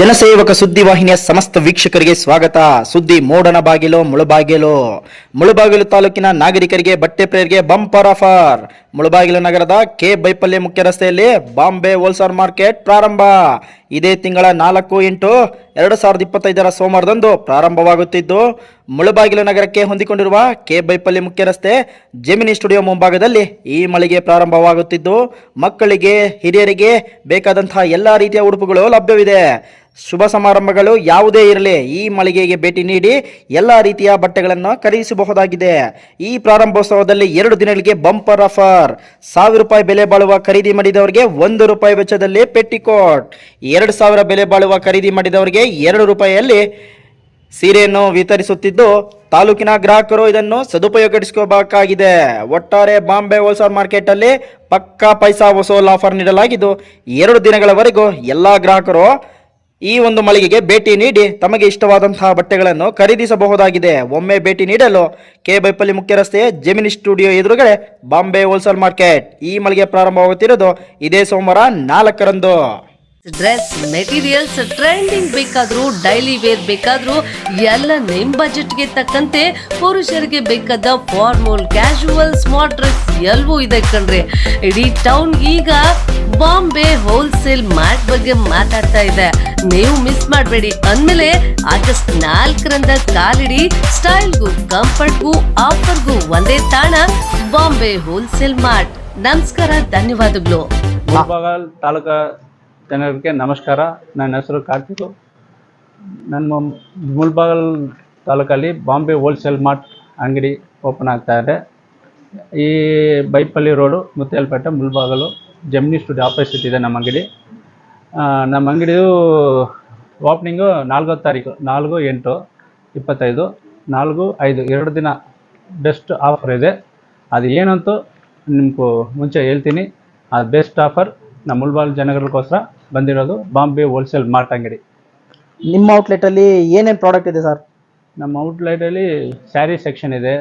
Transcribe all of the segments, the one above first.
ಜನಸೇವಕ ಸುದ್ದಿವಾಹಿನಿಯ ಸಮಸ್ತ ವೀಕ್ಷಕರಿಗೆ ಸ್ವಾಗತ. ಸುದ್ದಿ ಮೋಡನ ಬಾಗಿಲು ಮುಳುಬಾಗಿಲು ಮುಳುಬಾಗಿಲು ತಾಲೂಕಿನ ನಾಗರಿಕರಿಗೆ ಬಟ್ಟೆ ಪ್ರೇರಿಗೆ ಬಂಪರ್ ಆಫರ್. ಮುಳುಬಾಗಿಲು ನಗರದ ಕೆ ಬೈಪಲ್ಯ ಮುಖ್ಯ ರಸ್ತೆಯಲ್ಲಿ ಬಾಂಬೆ ಹೋಲ್ಸೇಲ್ ಮಾರ್ಕೆಟ್ ಪ್ರಾರಂಭ. ಇದೇ ತಿಂಗಳ ನಾಲ್ಕು ಎಂಟು ಎರಡು ಸಾವಿರದ ಇಪ್ಪತ್ತೈದರ ಸೋಮವಾರದಂದು ಪ್ರಾರಂಭವಾಗುತ್ತಿದ್ದು, ಮುಳುಬಾಗಿಲು ನಗರಕ್ಕೆ ಹೊಂದಿಕೊಂಡಿರುವ ಕೆ ಬೈಪಲ್ಲಿ ಮುಖ್ಯ ರಸ್ತೆ ಜೆಮಿನಿ ಸ್ಟುಡಿಯೋ ಮುಂಭಾಗದಲ್ಲಿ ಈ ಮಳಿಗೆ ಪ್ರಾರಂಭವಾಗುತ್ತಿದ್ದು, ಮಕ್ಕಳಿಗೆ, ಹಿರಿಯರಿಗೆ ಬೇಕಾದಂತಹ ಎಲ್ಲ ರೀತಿಯ ಉಡುಪುಗಳು ಲಭ್ಯವಿದೆ. ಶುಭ ಸಮಾರಂಭಗಳು ಯಾವುದೇ ಇರಲಿ, ಈ ಮಳಿಗೆಗೆ ಭೇಟಿ ನೀಡಿ ಎಲ್ಲ ರೀತಿಯ ಬಟ್ಟೆಗಳನ್ನು ಖರೀದಿಸಬಹುದಾಗಿದೆ. ಈ ಪ್ರಾರಂಭೋತ್ಸವದಲ್ಲಿ ಎರಡು ದಿನಗಳಿಗೆ ಬಂಪರ್ ಆಫರ್. ಸಾವಿರ ರೂಪಾಯಿ ಬೆಲೆ ಬಾಳುವ ಖರೀದಿ ಮಾಡಿದವರಿಗೆ ಒಂದು ರೂಪಾಯಿ ವೆಚ್ಚದಲ್ಲಿ ಪೆಟ್ಟಿಕೋಟ್. ಎರಡು ಸಾವಿರ ಬೆಲೆ ಬಾಳುವ ಖರೀದಿ ಮಾಡಿದವರಿಗೆ ಎರಡು ರೂಪಾಯಿಯಲ್ಲಿ ಸೀರೆಯನ್ನು ವಿತರಿಸುತ್ತಿದ್ದು ತಾಲೂಕಿನ ಗ್ರಾಹಕರು ಇದನ್ನು ಸದುಪಯೋಗಪಡಿಸಿಕೋಬೇಕಾಗಿದೆ ಒಟ್ಟಾರೆ ಬಾಂಬೆ ಹೋಲ್ಸೇಲ್ ಮಾರ್ಕೆಟ್ ಅಲ್ಲಿ ಪಕ್ಕಾ ಪೈಸಾ ವಸೂಲ್ ಆಫರ್ ನೀಡಲಾಗಿದ್ದು, ಎರಡು ದಿನಗಳವರೆಗೂ ಎಲ್ಲಾ ಗ್ರಾಹಕರು ಈ ಒಂದು ಮಳಿಗೆಗೆ ಭೇಟಿ ನೀಡಿ ತಮಗೆ ಇಷ್ಟವಾದಂತಹ ಬಟ್ಟೆಗಳನ್ನು ಖರೀದಿಸಬಹುದಾಗಿದೆ. ಒಮ್ಮೆ ಭೇಟಿ ನೀಡಲು ಕೆ ಬೈಪಲ್ಲಿ ಮುಖ್ಯ ರಸ್ತೆಯ ಜೆಮಿನಿ ಸ್ಟುಡಿಯೋ ಎದುರುಗಡೆ ಬಾಂಬೆ ಹೋಲ್ಸೇಲ್ ಮಾರ್ಕೆಟ್ ಈ ಮಳಿಗೆ ಪ್ರಾರಂಭವಾಗುತ್ತಿರುವುದು ಇದೇ ಸೋಮವಾರ ನಾಲ್ಕರಂದು. ಡ್ರೆಸ್ ಮೆಟೀರಿಯಲ್ಸ್ ಟ್ರೆಂಡಿಂಗ್ ಬೇಕಾದ್ರೂ ಡೈಲಿ ವೇರ್ ಬೇಕಾದ್ರೂ ಎಲ್ಲ ನಿಮ್ ಬಜೆಟ್ಗೆ ತಕ್ಕಂತೆ ಪುರುಷರಿಗೆ ಬೇಕಾದ ಫಾರ್ಮಲ್ ಕ್ಯಾಶುವಲ್ ಸ್ಮಾರ್ಟ್ ಡ್ರೆಸ್ ಎಲ್ಲವೂ ಇದೆ ಕಣ್ರಿ. ಇಡೀ ಟೌನ್ ಈಗ ಬಾಂಬೆ ಹೋಲ್ಸೇಲ್ ಮಾರ್ಟ್ ಬಗ್ಗೆ ಮಾತಾಡ್ತಾ ಇದೆ. ನೀವು ಮಿಸ್ ಮಾಡಬೇಡಿ. ಅಂದಮೇಲೆ ಆಗಸ್ಟ್ ನಾಲ್ಕರಿಂದ ಕಾಲಿಡಿ ಸ್ಟೈಲ್ಗೂ ಕಂಫರ್ಟ್ಗೂ ಆಫರ್ಗೂ ಒಂದೇ ತಾಣ ಬಾಂಬೆ ಹೋಲ್ಸೇಲ್ ಮಾರ್ಟ್ ನಮಸ್ಕಾರ, ಧನ್ಯವಾದಗಳು. ತಾಲೂಕಾ ಜನರಿಗೆ ನಮಸ್ಕಾರ. ನನ್ನ ಹೆಸರು ಕಾರ್ತಿಕ್. ನನ್ನ ಮುಲ್ಬಾಗಲ್ ತಾಲೂಕಲ್ಲಿ ಬಾಂಬೆ ಹೋಲ್ಸೇಲ್ ಮಾರ್ಟ್ ಅಂಗಡಿ ಓಪನ್ ಆಗ್ತಾ ಇದೆ. ಈ Byapalli road Muthyalpete Mulbagal Gemini studio opposite ಇದೆ ನಮ್ಮ ಅಂಗಡಿ. ನಮ್ಮ ಅಂಗಡಿಯು ಓಪನಿಂಗು ನಾಲ್ಕೋ ತಾರೀಕು, ನಾಲ್ಕು, ಎಂಟು, ಇಪ್ಪತ್ತೈದು, ನಾಲ್ಕು, ಐದು, ಎರಡು ದಿನ ಬೆಸ್ಟ್ ಆಫರ್ ಇದೆ. ಅದು ಏನಂತೂ ನಿಮಗೂ ಮುಂಚೆ ಹೇಳ್ತೀನಿ. ಆ ಬೆಸ್ಟ್ ಆಫರ್ ನಮ್ಮ ಮುಳ್ಬಾಲ್ ಜನಗಳಿಗೋಸ್ಕರ ಬಂದಿರೋದು ಬಾಂಬೆ ಹೋಲ್ಸೇಲ್ ಮಾರ್ಟ್ ಅಂಗಡಿ. ನಿಮ್ಮ ಔಟ್ಲೆಟ್ ಅಲ್ಲಿ ಏನೇನು ಪ್ರಾಡಕ್ಟ್ ಇದೆ ಸರ್ ನಮ್ಮ ಔಟ್ಲೆಟಲ್ಲಿ ಸ್ಯಾರಿ ಸೆಕ್ಷನ್ ಇದೆ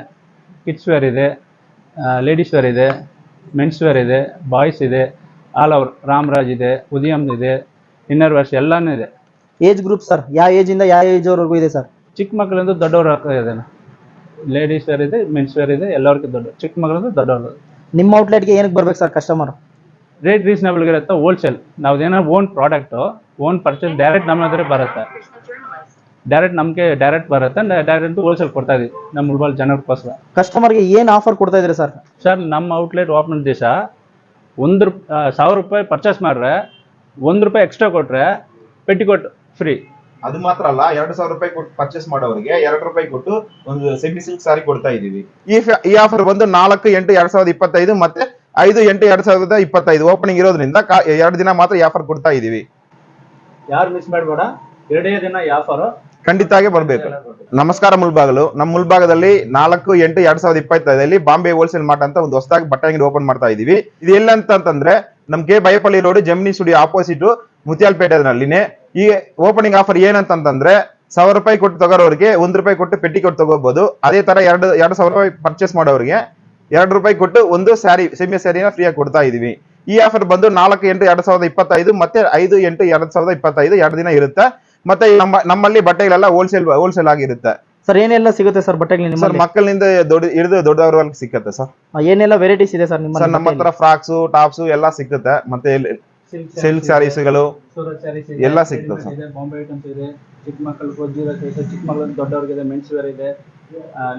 ಕಿಡ್ಸ್ ವೇರ್ ಇದೆ ಲೇಡೀಸ್ ವೇರ್ ಇದೆ ಮೆನ್ಸ್ ವೇರ್ ಇದೆ ಬಾಯ್ಸ್ ಇದೆ ಆಲ್ ಓವರ್ ರಾಮರಾಜ್ ಇದೆ ಉದಯಂ ಇದೆ ಇನ್ನರ್ ವರ್ಸ್ ಎಲ್ಲಾನು ಇದೆ. ಏಜ್ ಗ್ರೂಪ್ ಸರ್ ಯಾವ ಏಜ್ ಇಂದ ಯಾವ ಏಜ್ ವರೆಗೂ ಇದೆ ಸರ್ ಚಿಕ್ಕ ಮಕ್ಕಳಿಂದ ದೊಡ್ಡವ್ರ ಇದೆ ಲೇಡೀಸ್ ವೇರ್ ಇದೆ ಮೆನ್ಸ್ ವೇರ್ ಇದೆ ಎಲ್ಲರಿಗೂ ದೊಡ್ಡ ಚಿಕ್ಕ ಮಕ್ಕಳಿಂದ ದೊಡ್ಡವರು ನಿಮ್ಮ ಔಟ್ಲೆಟ್ಗೆ ಏನಕ್ಕೆ ಬರ್ಬೇಕು ಸರ್ ಕಸ್ಟಮರ್ ರೇಟ್ ರೀಸನೇಬಲ್ ಇರುತ್ತೆ wholesale ನಾವ್ದೇನೋ own product own purchase direct ನಮ್ಮ ಹತ್ರ ಬರುತ್ತೆ. ಡೈರೆಕ್ಟ್ ನಮಗೆ ಡೈರೆಕ್ಟ್ ಬರುತ್ತೆ ಡೈರೆಕ್ಟ್ ಹೋಲ್ಸೇಲ್ ಕೊಡ್ತಾ ಇದೀವಿ ನಮ್ಮ ಉಳ್ಬಾಲ್ ಜನಕ್ಕೋಸ್ಕರ ಕಸ್ಟಮರ್ಗೆ ಏನು ಆಫರ್ ಕೊಡ್ತಾ ಇದ್ದೀರಿ ಸರ್? ಸರ್ ನಮ್ಮ ಔಟ್ಲೆಟ್ ಓಪನ್ ದಿವಸ ಒಂದು ರೂಪ್ ಸಾವಿರ ರೂಪಾಯಿ ಪರ್ಚೇಸ್ ಮಾಡಿದ್ರೆ ಒಂದು ರೂಪಾಯಿ ಎಕ್ಸ್ಟ್ರಾ ಕೊಟ್ಟರೆ ಪೆಟ್ಟಿಕೋಟ್ ಫ್ರೀ ಅದು ಮಾತ್ರ ಅಲ್ಲ ಎರಡು ಸಾವಿರ ರೂಪಾಯಿ ಕೊಟ್ಟು ಪರ್ಚೇಸ್ ಮಾಡೋರಿಗೆ ಎರಡು ರೂಪಾಯಿ ಕೊಟ್ಟು ಒಂದು ಸೆಮಿ ಸಿಲ್ಕ್ ಸಾರಿ ಕೊಡ್ತಾ ಇದೀವಿ. ಈ ಫ- ಈ ಆಫರ್ ಬಂದು ನಾಲ್ಕು ಎಂಟು ಎರಡ್ ಸಾವಿರದ ಇಪ್ಪತ್ತೈದು ಮತ್ತೆ ಐದು ಎಂಟು ಎರಡ್ ಸಾವಿರದ ಇಪ್ಪತ್ತೈದು ಓಪನಿಂಗ್ ಇರೋದ್ರಿಂದ ಎರಡು ದಿನ ಮಾತ್ರ ಆಫರ್ ಕೊಡ್ತಾ ಇದೀವಿ ಯಾರು ಮಿಸ್ ಮಾಡಬೇಡ. ಎರಡೇ ದಿನ ಆಫರ್ ಖಂಡಿತ ಬರಬೇಕು ಬರ್ಬೇಕು. ನಮಸ್ಕಾರ ಮುಲ್ಬಾಗಲು. ನಮ್ಮ ಮುಲ್ಭಾಗದಲ್ಲಿ ನಾಲ್ಕು ಎಂಟು ಎರಡ್ ಸಾವಿರದ ಇಪ್ಪತ್ತೈದಲ್ಲಿ ಬಾಂಬೆ ಹೋಲ್ಸೇಲ್ ಮಾರ್ಟ್ ಅಂತ ಒಂದು ಹೊಸದಾಗಿ ಬಟ್ಟೆ ಅಂಗಡಿ ಓಪನ್ ಮಾಡ್ತಾ ಇದೀವಿ ಇದು ಎಲ್ಲ ಅಂತಂದ್ರೆ ನಮ್ K Byapalli road Gemini studio opposite ಮುತ್ಯಾಲ್ಪೇಟೆನಲ್ಲಿನೇ ಈ ಓಪನಿಂಗ್ ಆಫರ್ ಏನಂತಂದ್ರೆ ಸಾವಿರ ರೂಪಾಯಿ ಕೊಟ್ಟು ತಗೋರೋರಿಗೆ ಒಂದ್ ರೂಪಾಯಿ ಕೊಟ್ಟು ಪೆಟ್ಟಿ ಕೊಟ್ಟು ತಗೋಬಹುದು ಅದೇ ತರ ಎರಡು ಎರಡು ಸಾವಿರ ರೂಪಾಯಿ ಪರ್ಚೇಸ್ ಮಾಡೋರಿಗೆ ಎರಡು ರೂಪಾಯಿ ಕೊಟ್ಟು ಒಂದು ಸ್ಯಾರಿ ಸೆಮಿ ಸ್ಯಾರಿನ ಫ್ರೀಯಾಗಿ ಕೊಡ್ತಾ ಇದೀವಿ. ಈ ಆಫರ್ ಬಂದು ನಾಲ್ಕು ಎಂಟು ಎರಡ್ ಸಾವಿರದ ಇಪ್ಪತ್ತೈದು ಮತ್ತೆ ಐದು ಎಂಟು ಎರಡ್ ಸಾವಿರದ ಇಪ್ಪತ್ತೈದು ಎರಡು ದಿನ ಇರುತ್ತೆ? ಮತ್ತೆ ನಮ್ಮ ನಮ್ಮಲ್ಲಿ ಬಟ್ಟೆಗಳೆಲ್ಲ ಹೋಲ್ಸೇಲ್ ಹೋಲ್ಸೇಲ್ ಆಗಿರುತ್ತೆ. ಸರ್ ಏನೆಲ್ಲ ಸಿಗುತ್ತೆ ಸರ್ ಬಟ್ಟೆಗಳು ಸರ್ ಮಕ್ಕಳಿಂದ ದೊಡ್ಡ ಹಿಡಿದು ದೊಡ್ಡವರವರೆಗೆ ಸಿಕ್ಕತ್ತೆ ಸರ್. ಏನೆಲ್ಲ ವೆರೈಟೀಸ್ ಇದೆ ಸರ್ ನಿಮ್ಮ ಸರ್ ನಮ್ಮ ಹತ್ರ ಫ್ರಾಕ್ಸ್ ಟಾಪ್ಸ್ ಎಲ್ಲ ಸಿಕ್ಕುತ್ತೆ. ಮತ್ತೆ ಸಿಲ್ಕ್ ಸ್ಯಾರೀಸ್ಗಳು ಎಲ್ಲ ಸಿಗ್ತದೆ ಸರ್. ಚಿಕ್ಕ ಮಕ್ಕಳು ಜೀರೋ ಸೈಜ್ ಚಿಕ್ಕ ಮಕ್ಕಳು ದೊಡ್ಡವ್ರಿಗಿದೆ ಇದೆ ಮೆನ್ಸ್ ವೇರ್ ಇದೆ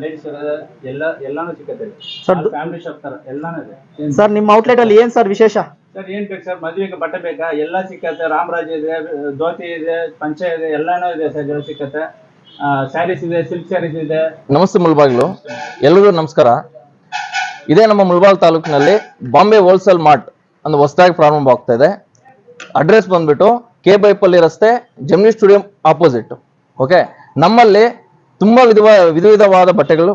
ಲೇಡೀಸ್ ವೇರ್ ಇದೆ. ಎಲ್ಲ ಎಲ್ಲಾನು ಸಿಕ್ಕತ್ತೆ ಸರ್ ದು- ಫ್ಯಾಮಿಲಿ ಶಾಪ್ ತರ ಎಲ್ಲಾನು ಇದೆ. ಸರ್ ನಿಮ್ಮ ಔಟ್ಲೆಟ್ ಅಲ್ಲಿ ಏನ್ ಸರ್ ವಿಶೇಷ? ಸರ್ ಏನ್ ಬೇಕು ಸರ್ ಮದುವೆಗೆ ಬಟ್ಟೆ ಬೇಕಾ? ಎಲ್ಲ ಸಿಕ್ಕತ್ತೆ. ರಾಮರಾಜ್ ಇದೆ ಧೋತಿ ಇದೆ ಪಂಚೆ ಇದೆ ಎಲ್ಲಾನು ಇದೆ ಸರ್ ಎಲ್ಲ ಸಿಕ್ಕತ್ತೆ. ಸ್ಯಾರೀಸ್ ಇದೆ ಸಿಲ್ಕ್ ಸ್ಯಾರೀಸ್ ಇದೆ. ನಮಸ್ತೆ ಮುಳ್ಬಾಗ್ಲು ಎಲ್ರಿಗೂ ನಮಸ್ಕಾರ. ಇದೇ ನಮ್ಮ ಮುಳ್ಬಾಗ್ ತಾಲೂಕಿನಲ್ಲಿ ಬಾಂಬೆ ಹೋಲ್ಸೇಲ್ ಮಾರ್ಟ್ ಅಂದ್ರೆ ಹೊಸದಾಗಿ ಪ್ರಾರಂಭ ಆಗ್ತಾ ಇದೆ. ಅಡ್ರೆಸ್ ಬಂದ್ಬಿಟ್ಟು ಕೆ ಬೈಪಲ್ಲಿ ರಸ್ತೆ, ಜಮ್ನಿ ಸ್ಟುಡಿಯಂ ಆಪೋಸಿಟ್ ಓಕೆ ನಮ್ಮಲ್ಲಿ ತುಂಬ ವಿಧವ ವಿಧ ವಿಧವಾದ ಬಟ್ಟೆಗಳು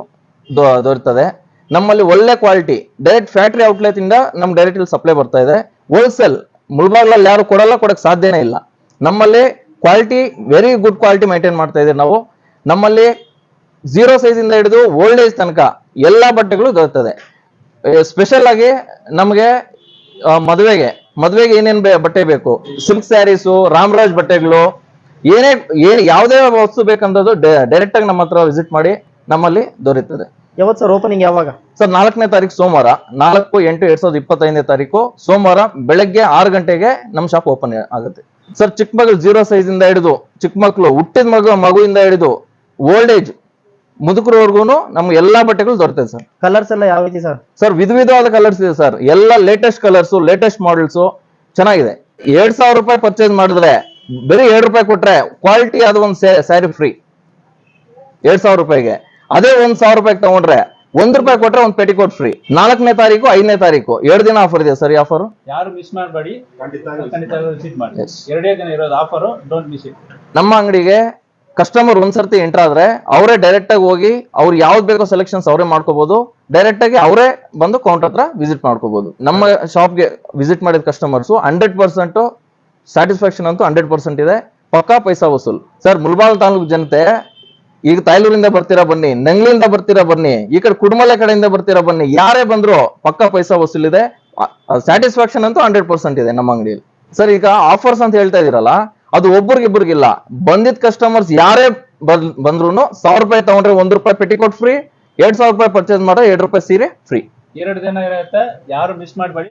ದೊ- ದೊರೆಯುತ್ತದೆ ನಮ್ಮಲ್ಲಿ ಒಳ್ಳೆ ಕ್ವಾಲಿಟಿ ಡೈರೆಕ್ಟ್ ಫ್ಯಾಕ್ಟ್ರಿ ಔಟ್ಲೆಟ್ ಇಂದ ನಮ್ ಡೈರೆಕ್ಟ್ ಇಲ್ಲಿ ಸಪ್ಲೈ ಬರ್ತಾ ಇದೆ. ಹೋಲ್ಸೇಲ್ ಮುಳ್ಬಾಗ್ಲಲ್ಲಿ ಯಾರು ಕೊಡಲ್ಲ, ಕೊಡಕ್ ಸಾಧ್ಯನೇ ಇಲ್ಲ. ನಮ್ಮಲ್ಲಿ quality very good quality maintain ಮಾಡ್ತಾ ಇದ್ದೀವಿ ನಾವು. ನಮ್ಮಲ್ಲಿ ಝೀರೋ ಸೈಜ್ ಇಂದ ಹಿಡಿದು ಓಲ್ಡ್ ಏಜ್ ತನಕ ಎಲ್ಲ ಬಟ್ಟೆಗಳು ದೊರೆತದೆ. ಸ್ಪೆಷಲ್ ಆಗಿ ನಮಗೆ ಮದುವೆಗೆ ಮದುವೆಗೆ ಏನೇನ್ ಬಟ್ಟೆ ಬೇಕು? ಸಿಲ್ಕ್ ಸ್ಯಾರೀಸು ರಾಮರಾಜ್ ಬಟ್ಟೆಗಳು ಏನೇ ಏ- ಯಾವುದೇ ವಸ್ತು ಬೇಕಂದ್ರದ್ದು ಡೈರೆಕ್ಟ್ ಆಗಿ ನಮ್ಮ ಹತ್ರ ವಿಸಿಟ್ ಮಾಡಿ ನಮ್ಮಲ್ಲಿ ದೊರೆಯುತ್ತದೆ. ಯಾವತ್ತು ಸರ್ ಓಪನಿಂಗ್ ಯಾವಾಗ? ಸರ್ ನಾಲ್ಕನೇ ತಾರೀಕು ಸೋಮವಾರ. ನಾಲ್ಕು ಎಂಟು ಎರಡ್ ಸಾವಿರದ ಇಪ್ಪತ್ತೈದನೇ ತಾರೀಕು ಸೋಮವಾರ ಬೆಳಗ್ಗೆ ಆರು ಗಂಟೆಗೆ ನಮ್ಮ ಶಾಪ್ ಓಪನ್ ಆಗುತ್ತೆ. ಸರ್ ಚಿಕ್ಕ ಮಗಳು ಜೀರೋ ಸೈಜ್ ಇಂದ ಹಿಡಿದು ಚಿಕ್ಕ ಮಕ್ಕಳು ಹುಟ್ಟಿದ ಮಗು ಮಗುವಿಂದ ಹಿಡಿದು ಓಲ್ಡ್ ಏಜ್ ಮುದುಕರವರೆಗೂ ನಮ್ಗೆ ಎಲ್ಲಾ ಬಟ್ಟೆಗಳು ದೊರೆತದೆ ಸರ್. ಕಲರ್ಸ್ ಎಲ್ಲ ಯಾವ ರೀತಿ ಸರ್? ಸರ್ ವಿಧ ವಿಧವಾದ ಕಲರ್ಸ್ ಇದೆ ಸರ್. ಎಲ್ಲ ಲೇಟೆಸ್ಟ್ ಕಲರ್ಸ್ ಲೇಟೆಸ್ಟ್ ಮಾಡೆಲ್ಸ್ ಚೆನ್ನಾಗಿದೆ. ಎರಡ್ ಸಾವಿರ ರೂಪಾಯಿ ಪರ್ಚೇಸ್ ಮಾಡಿದ್ರೆ ಬರೀ ಎರಡು ರೂಪಾಯಿ ಕೊಟ್ರೆ ಕ್ವಾಲಿಟಿ ಆದ ಒಂದು ಸ್ಯಾರಿ ಫ್ರೀ ಎರಡ್ ಸಾವಿರ ರೂಪಾಯಿಗೆ. ಅದೇ ಒಂದ್ ಸಾವಿರ ರೂಪಾಯಿ ತಗೊಂಡ್ರೆ ಒಂದ್ ರೂಪಾಯಿ ಕೊಟ್ರೆ ಒಂದ್ ಪೆಟಿಕೋಟ್ ಫ್ರೀ ನಾಲ್ಕನೇ ತಾರೀಕು ಐದನೇ ತಾರೀಕು. ಎರಡು ದಿನ ಆಫರ್ ಇದೆ ಸರ್ ಆಫರ್ ಯಾರು ಮಿಸ್ ಮಾಡಬೇಡಿ. ಖಂಡಿತ. ವಿಸಿಟ್ ಮಾಡಿ. Yes. ಎರಡೇ ದಿನ ಇರೋದು ಆಫರು ಡೋಂಟ್ ಮಿಸ್ ಇಟ್ ನಮ್ಮ ಅಂಗಡಿಗೆ ಕಸ್ಟಮರ್ ಒಂದ್ಸರ್ತಿ ಎಂಟರ್ ಆದ್ರೆ ಅವರೇ ಡೈರೆಕ್ಟ್ ಆಗಿ ಹೋಗಿ ಅವ್ರು ಯಾವ್ದು ಬೇಕೋ ಸೆಲೆಕ್ಷನ್ಸ್ ಅವರೇ ಮಾಡ್ಕೋಬಹುದು ಡೈರೆಕ್ಟ್ ಆಗಿ ಅವರೇ ಬಂದು ಕೌಂಟರ್ ಹತ್ರ ವಿಸಿಟ್ ಮಾಡ್ಕೋಬಹುದು ನಮ್ಮ ಶಾಪ್ಗೆ ವಿಸಿಟ್ ಮಾಡಿದ ಕಸ್ಟಮರ್ಸ್ ಹಂಡ್ರೆಡ್ ಪರ್ಸೆಂಟ್ ಸ್ಯಾಟಿಸ್ಫ್ಯಾಕ್ಷನ್ ಅಂತೂ ಹಂಡ್ರೆಡ್ ಪರ್ಸೆಂಟ್ ಇದೆ. ಪಕ್ಕಾ ಪೈಸಾ ವಸೂಲ್. ಸರ್ ಮುಲ್ಬಾಲ್ ತಾಲೂಕು ಜನತೆ, ಈಗ ತಾಯ್ಲೂರಿಂದ ಬರ್ತೀರಾ ಬನ್ನಿ, ನಂಗ್ಲಿಂದ ಬರ್ತೀರಾ ಬನ್ನಿ, ಈ ಕಡೆ ಕುಡ್ಮಲೆ ಕಡೆಯಿಂದ ಬರ್ತೀರಾ ಬನ್ನಿ, ಯಾರೇ ಬಂದ್ರು ಪಕ್ಕಾ ಪೈಸಾ ವಸೂಲ್ ಇದೆ. ಸ್ಯಾಟಿಸ್ಫ್ಯಾಕ್ಷನ್ ಅಂತೂ ಹಂಡ್ರೆಡ್ ಪರ್ಸೆಂಟ್ ಇದೆ ನಮ್ಮ ಅಂಗಡಿಯಲ್ಲಿ ಸರ್ ಈಗ ಆಫರ್ಸ್ ಅಂತ ಹೇಳ್ತಾ ಇದೀರಲ್ಲ ಅದು ಒಬ್ರಿಗಿಬ್ರಿಗಿಲ್ಲ. ಬಂದಿದ್ ಕಸ್ಟಮರ್ಸ್ ಯಾರೇ ಬಂದ್ರು ಸಾವಿರ ರೂಪಾಯಿ ತಗೊಂಡ್ರೆ ಒಂದ್ ರೂಪಾಯಿ ಪೆಟಿಕೋಟ್ ಫ್ರೀ ಎರಡ್ ಸಾವಿರ ರೂಪಾಯಿ ಪರ್ಚೇಸ್ ಮಾಡ್ರೆ ಎರಡ್ ರೂಪಾಯಿ ಸೀರೆ ಫ್ರೀ ಎರಡು ದಿನ ಇರುತ್ತೆ, ಯಾರು ಮಿಸ್ ಮಾಡಬೇಡಿ.